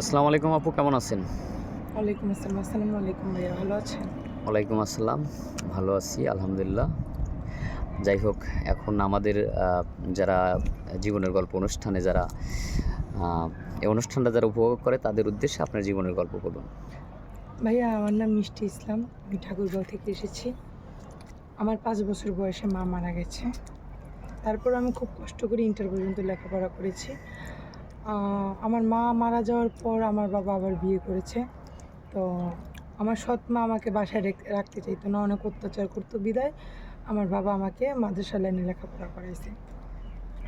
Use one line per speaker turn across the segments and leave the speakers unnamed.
আসসালামু আলাইকুম আপু কেমন আছেন?
ওয়ালাইকুম আসসালাম আসসালামু আলাইকুম ভাইয়া ভালো আছেন?
ওয়ালাইকুম আসসালাম ভালো আছি আলহামদুলিল্লাহ। যাই হোক এখন আমাদের যারা জীবনের গল্প অনুষ্ঠানে যারা এই অনুষ্ঠানটা যারা উপভোগ করে তাদের উদ্দেশ্যে আপনার জীবনের গল্প বলুন।
ভাইয়া আমার নাম মিষ্টি ইসলাম আমি ঠাকুরগাঁও থেকে এসেছি। আমার পাঁচ বছর বয়সে মা মারা গেছে। তারপর আমি খুব কষ্ট করে ইন্টার পর্যন্ত লেখাপড়া করেছি। আমার মা মারা যাওয়ার পর আমার বাবা আবার বিয়ে করেছে। তো আমার সৎ মা আমাকে বাসায় রেখ- রাখতে চাইতো না অনেক অত্যাচার করতো বিদায়। আমার বাবা আমাকে মাদ্রাসা লাইনে লেখাপড়া করাইছে।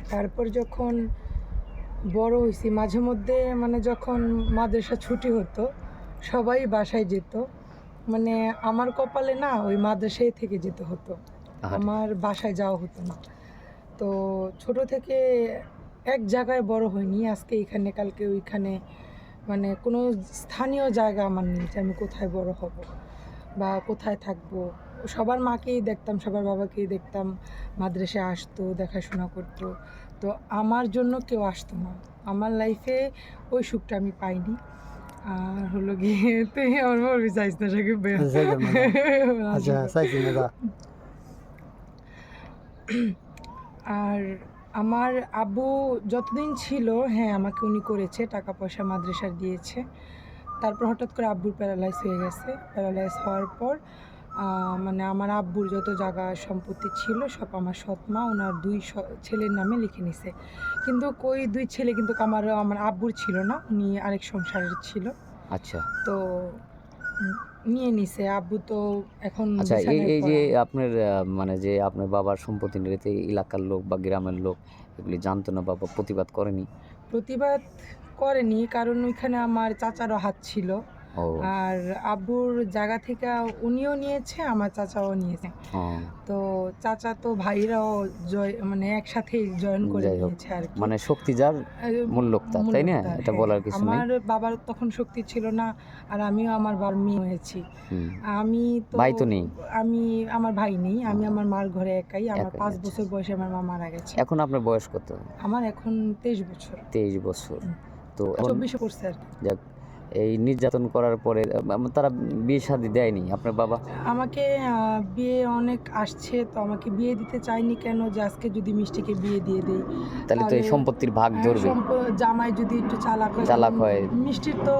তারপর যখন বড় হয়েছি মাঝে মধ্যে মানে যখন মাদ্রাসা ছুটি হতো সবাই বাসায় যেত। মানে আমার কপালে না ওই মাদ্রাসায় থেকে যেতে হতো। আমার বাসায় যাওয়া হতো না। তো ছোট থেকে এক জায়গায় বড় হয়নি আজকে এখানে কালকে ওইখানে। মানে কোনো স্থানীয় জায়গা আমার নেই যে আমি কোথায় বড় হব বা কোথায় থাকব। সবার মাকেই দেখতাম সবার বাবাকেই দেখতাম মাদ্রাসে আসতো দেখাশোনা করতো। তো আমার জন্য কেউ আসতো না। আমার লাইফে ওই সুখটা আমি পাইনি। আর হলো গিয়ে তুই আমার বলবি চাইছ না সাকিব ভাই
যাইতাম না। আচ্ছা
আর আমার আব্বু যতদিন ছিল হ্যাঁ আমাকে উনি করেছে টাকা পয়সা মাদ্রাসার দিয়েছে। তারপর হঠাৎ করে আব্বুর প্যারালাইজ হয়ে গেছে। প্যারালাইজ হওয়ার পর মানে আমার আব্বুর যত জায়গা সম্পত্তি ছিল সব আমার সৎ মা ওনার দুই স- ছেলের নামে লিখে নিছে। কিন্তু ওই দুই ছেলে কিন্তু আমার আমার আব্বুর ছিল না উনি আরেক সংসারের ছিল।
আচ্ছা।
তো নিয়ে নিছে আব্বু তো এখন
আচ্ছা এই এই যে আপনার মানে যে আপনার বাবার সম্পত্তি নিতে এলাকার লোক বা গ্রামের লোক এগুলি জানতো না বা বা প্রতিবাদ করেনি?
প্রতিবাদ করেনি কারণ ওইখানে আমার চাচারও হাত ছিল। আর আব্বুর জায়গা থেকে উনিও নিয়েছে আমার চাচাও নিয়েছে। তো চাচা তো ভাইরাও জয় মানে একসাথে জয়েন করে নিয়েছে আর কি।
মানে শক্তি যার মূল তাই না? এটা
হ্যাঁ।
বলার কিছু নেই।
আমার বাবার তখন শক্তি ছিল না আর আমিও আমার বার মেয়ে হয়েছি। আমি তো
ভাই তো নেই?
আমি আমার ভাই নেই আমি আমার মার ঘরে একাই আমার পাঁচ
আচ্ছা।
বছর বয়সে আমার মা মারা গেছে।
এখন আপনার বয়স কত?
আমার এখন তেইশ বছর।
তেইশ বছর। তো
চব্বিশে পড়ছে আর কি।
যাক এই নির্যাতন করার পরে তারা বিয়ে শাদি দেয়নি? আপনার বাবা?
আমাকে বিয়ে অনেক আসছে তো আমাকে বিয়ে দিতে চাইনি কেন যে আজকে যদি মিষ্টিকে বিয়ে দিয়ে দেই?
তাহলে তো এই সম্পত্তির ভাগ
আর
ধরবে।
জামাই যদি একটু চালাক হয়
চালাক হয়।
মিষ্টির তো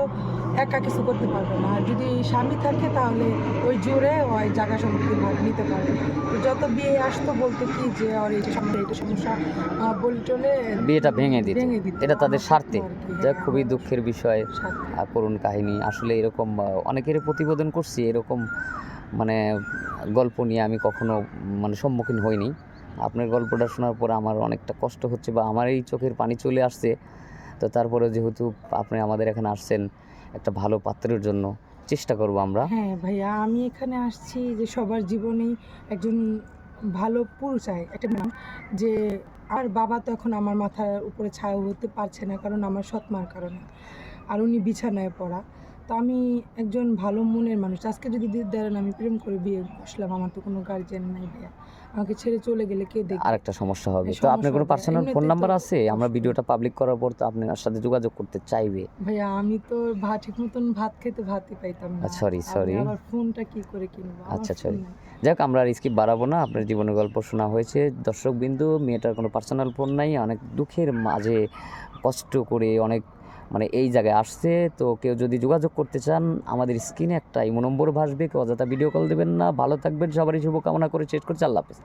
একা কিছু করতে পারবে না। আর যদি স্বামী থাকে তাহলে ওই জোরে ওই জায়গা সম্পত্তির ভাগ নিতে পারবে। যত বিয়ে আসতো বলতে কি যে আর এইটা সমস্যা এইটা সমস্যা বলে টলে
বিয়েটা ভেঙে দিত। এটা তাদের স্বার্থে
স্বার্থ।
যা
হ্যাঁ,
খুবই দুঃখের বিষয় আর করুণ কাহিনী। আসলে এরকম আহ, অনেকেরই প্রতিবেদন করছি এরকম মানে গল্প নিয়ে আমি কখনো মানে সম্মুখীন হইনি। আপনার গল্পটা শোনার পর আমার অনেকটা কষ্ট হচ্ছে বা আমার এই চোখের পানি চলে আসছে। তো তারপরে যেহেতু আপনি আমাদের এখানে আসছেন একটা ভালো পাত্রের জন্য চেষ্টা করব আমরা।
হ্যাঁ ভাইয়া, আমি এখানে আসছি যে সবার জীবনেই একজন ভালো পুরুষ চাই একটা যে আর বাবা তো এখন আমার মাথার উপরে ছায়া হতে পারছে না কারণ আমার সৎমার কারণে। আর উনি বিছানায় পড়া। তো আমি একজন ভালো মনের মানুষ। আজকে যদি দেন আমি প্রেম করে বিয়ে বসলাম আমার তো কোনো গার্জিয়ান নাই ভাইয়া। আমাকে ছেড়ে চলে গেলে কে দেখবে?
আরেকটা সমস্যা হবে। তো আপনার কোনো পার্সোনাল ফোন নাম্বার আছে? আমরা ভিডিওটা পাবলিক করার পর তো আপনার সাথে যোগাযোগ করতে চাইবে।
ভাইয়া আমি তো ভাত ঠিক মতন ভাত খেতে ভাতই পাইতাম না।
সরি sorry,
আমি
sorry.
আবার ফোনটা কি করে কিনবো?
আচ্ছা,
সরি
যাক আমরা আর স্কিপ বাড়াবো না। আপনার জীবনের গল্প শোনা হয়েছে। দর্শক বিন্দু মেয়েটার কোনো পার্সোনাল ফোন নাই। অনেক দুঃখের মাঝে কষ্ট করে অনেক মানে এই জায়গায় আসছে, তো কেউ যদি যোগাযোগ করতে চান, আমাদের স্ক্রিনে একটা ইমো নম্বর ভাসবে, কেউ অযথা ভিডিও কল দেবেন না। ভালো থাকবেন, সবারই শুভকামনা করে শেষ করছি। আল্লাহ হাফেজ।